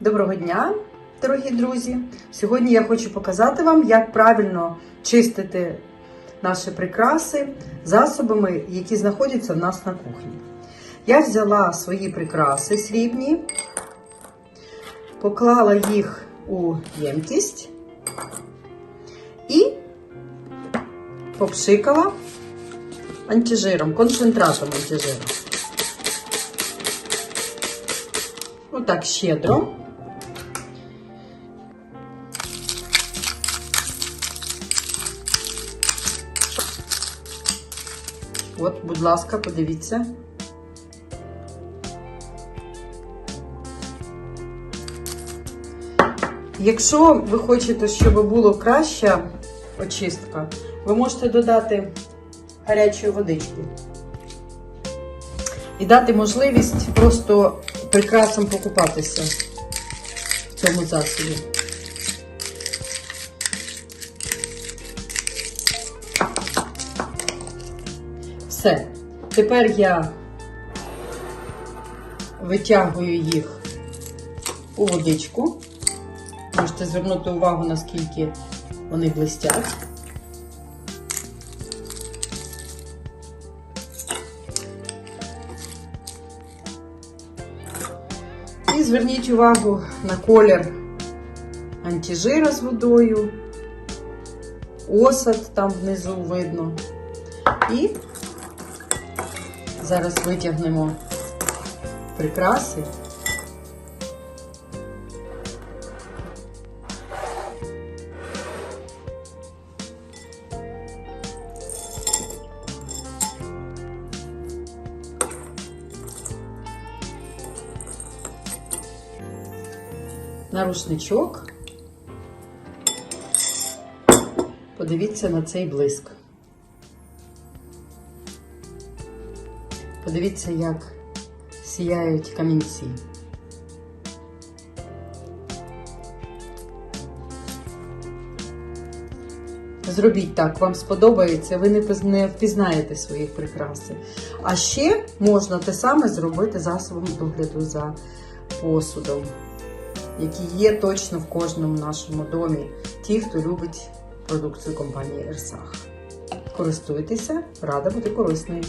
Доброго дня, дорогі друзі! Сьогодні я хочу показати вам, як правильно чистити наші прикраси засобами, які знаходяться в нас на кухні. Я взяла свої прикраси срібні, поклала їх у ємкість і попшикала антижиром, концентратом антижиру. Отак щедро. От, будь ласка, подивіться. Якщо ви хочете, щоб було краща очистка, ви можете додати гарячої водички і дати можливість просто прикрасам покупатися в цьому засобі. Все. Тепер я витягую їх у водичку. Можете звернути увагу, наскільки вони блистять. І зверніть увагу на колір антижира з водою, осад там внизу видно. І зараз витягнемо прикраси. на рушничок. Подивіться на цей блиск. Подивіться, як сіяють камінці. Зробіть так, вам сподобається, ви не впізнаєте своїх прикраси. А ще можна те саме зробити засобом догляду за посудом які є точно в кожному нашому домі, ті, хто любить продукцію компанії Ерсах. Користуйтеся, рада бути корисною.